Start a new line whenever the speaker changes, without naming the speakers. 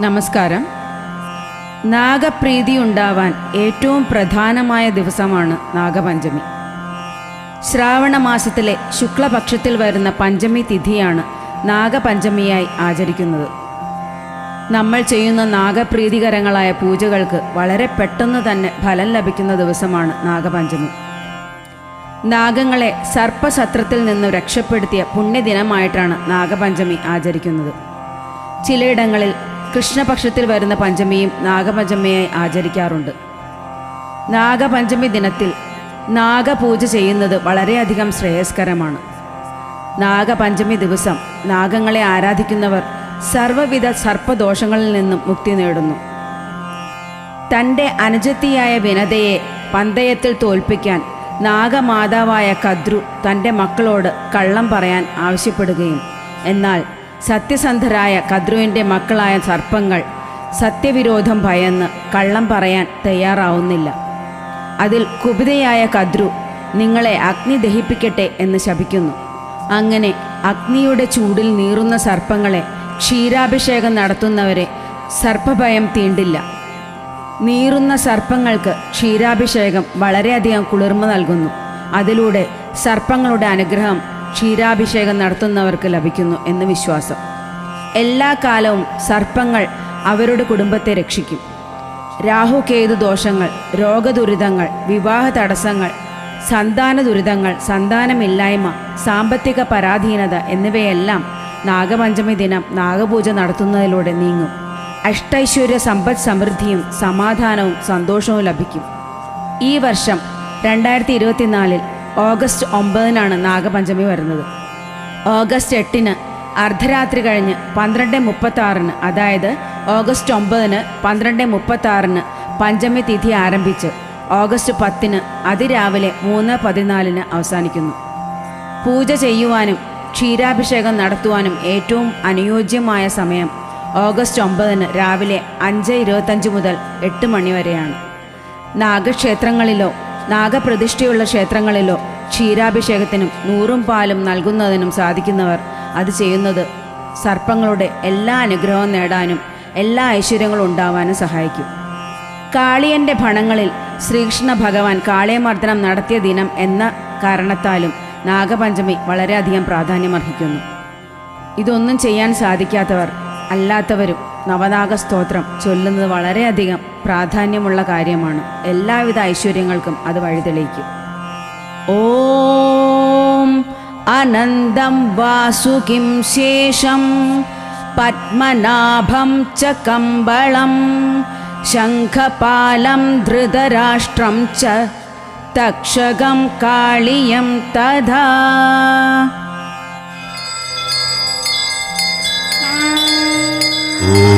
നമസ്കാരം. നാഗപ്രീതി ഉണ്ടാവാൻ ഏറ്റവും പ്രധാനമായ ദിവസമാണ് നാഗപഞ്ചമി. ശ്രാവണ മാസത്തിലെ ശുക്ലപക്ഷത്തിൽ വരുന്ന പഞ്ചമി തിഥിയാണ് നാഗപഞ്ചമിയായി ആചരിക്കുന്നത്. നമ്മൾ ചെയ്യുന്ന നാഗപ്രീതികരങ്ങളായ പൂജകൾക്ക് വളരെ പെട്ടെന്ന് തന്നെ ഫലം ലഭിക്കുന്ന ദിവസമാണ് നാഗപഞ്ചമി. നാഗങ്ങളെ സർപ്പശത്രത്തിൽ നിന്ന് രക്ഷപ്പെടുത്തിയ പുണ്യദിനമായിട്ടാണ് നാഗപഞ്ചമി ആചരിക്കുന്നത്. ചിലയിടങ്ങളിൽ കൃഷ്ണപക്ഷത്തിൽ വരുന്ന പഞ്ചമിയും നാഗപഞ്ചമിയായി ആചരിക്കാറുണ്ട്. നാഗപഞ്ചമി ദിനത്തിൽ നാഗപൂജ ചെയ്യുന്നത് വളരെയധികം ശ്രേയസ്കരമാണ്. നാഗപഞ്ചമി ദിവസം നാഗങ്ങളെ ആരാധിക്കുന്നവർ സർവവിധ സർപ്പദോഷങ്ങളിൽ നിന്നും മുക്തി നേടുന്നു. തന്റെ അനുജത്തിയായ വിനതയെ പന്തയത്തിൽ തോൽപ്പിക്കാൻ നാഗമാതാവായ കദ്രു തന്റെ മക്കളോട് കള്ളം പറയാൻ ആവശ്യപ്പെടുകയും എന്നാൽ സത്യസന്ധരായ കദ്രുവിന്റെ മക്കളായ സർപ്പങ്ങൾ സത്യവിരോധം ഭയന്ന് കള്ളം പറയാൻ തയ്യാറാവുന്നില്ല. അതിൽ കുപിതയായ കദ്രു നിങ്ങളെ അഗ്നി ദഹിപ്പിക്കട്ടെ എന്ന് ശപിക്കുന്നു. അങ്ങനെ അഗ്നിയുടെ ചൂടിൽ നീറുന്ന സർപ്പങ്ങളെ ക്ഷീരാഭിഷേകം നടത്തുന്നവരെ സർപ്പഭയം തീണ്ടില്ല. നീറുന്ന സർപ്പങ്ങൾക്ക് ക്ഷീരാഭിഷേകം വളരെയധികം കുളിർമ നൽകുന്നു. അതിലൂടെ സർപ്പങ്ങളുടെ അനുഗ്രഹം ക്ഷീരാഭിഷേകം നടത്തുന്നവർക്ക് ലഭിക്കുന്നു എന്ന് വിശ്വാസം. എല്ലാ കാലവും സർപ്പങ്ങൾ അവരുടെ കുടുംബത്തെ രക്ഷിക്കും. രാഹു രാഹുകേതു ദോഷങ്ങൾ രോഗദുരിതങ്ങൾ വിവാഹ തടസ്സങ്ങൾ സന്താന ദുരിതങ്ങൾ സന്താനമില്ലായ്മ സാമ്പത്തിക പരാധീനത എന്നിവയെല്ലാം നാഗപഞ്ചമി ദിനം നാഗപൂജ നടത്തുന്നതിലൂടെ നീങ്ങും. അഷ്ടൈശ്വര്യ സമ്പദ് സമൃദ്ധിയും സമാധാനവും സന്തോഷവും ലഭിക്കും. ഈ വർഷം രണ്ടായിരത്തി ഇരുപത്തിനാലിൽ ഓഗസ്റ്റ് ഒമ്പതിനാണ് നാഗപഞ്ചമി വരുന്നത്. ഓഗസ്റ്റ് എട്ടിന് അർദ്ധരാത്രി കഴിഞ്ഞ് പന്ത്രണ്ട് മുപ്പത്താറിന് അതായത് ഓഗസ്റ്റ് ഒമ്പതിന് പന്ത്രണ്ട് മുപ്പത്താറിന് പഞ്ചമി തിഥി ആരംഭിച്ച് ഓഗസ്റ്റ് പത്തിന് അതിരാവിലെ മൂന്ന് പതിനാലിന് അവസാനിക്കുന്നു. പൂജ ചെയ്യുവാനും ക്ഷീരാഭിഷേകം നടത്തുവാനും ഏറ്റവും അനുയോജ്യമായ സമയം ഓഗസ്റ്റ് ഒമ്പതിന് രാവിലെ അഞ്ച് ഇരുപത്തഞ്ച് മുതൽ എട്ട് മണി വരെയാണ്. നാഗക്ഷേത്രങ്ങളിലോ നാഗപ്രതിഷ്ഠയുള്ള ക്ഷേത്രങ്ങളിലോ ക്ഷീരാഭിഷേകത്തിനും നൂറും പാലും നൽകുന്നതിനും സാധിക്കുന്നവർ അത് ചെയ്യുന്നത് സർപ്പങ്ങളുടെ എല്ലാ അനുഗ്രഹവും നേടാനും എല്ലാ ഐശ്വര്യങ്ങളും ഉണ്ടാവാനും സഹായിക്കും. കാളിയന്റെ ഭണങ്ങളിൽ ശ്രീകൃഷ്ണ ഭഗവാൻ കാളിയമർദ്ദനം നടത്തിയ ദിനം എന്ന കാരണത്താലും നാഗപഞ്ചമി വളരെയധികം പ്രാധാന്യമർഹിക്കുന്നു. ഇതൊന്നും ചെയ്യാൻ സാധിക്കാത്തവർ അല്ലാത്തവരും നവനാഗ സ്തോത്രം ചൊല്ലുന്നത് വളരെയധികം പ്രാധാന്യമുള്ള കാര്യമാണ് എല്ലാവിധ ഐശ്വര്യങ്ങൾക്കും അത് വഴിതെളിയിക്കും ഓം അനന്തം വാസുകിം ശേഷം പത്മനാഭം ച കമ്പളം ശംഖപാലം ധൃതരാഷ്ട്രം ച തക്ഷകം കാളിയം തഥാ Ooh.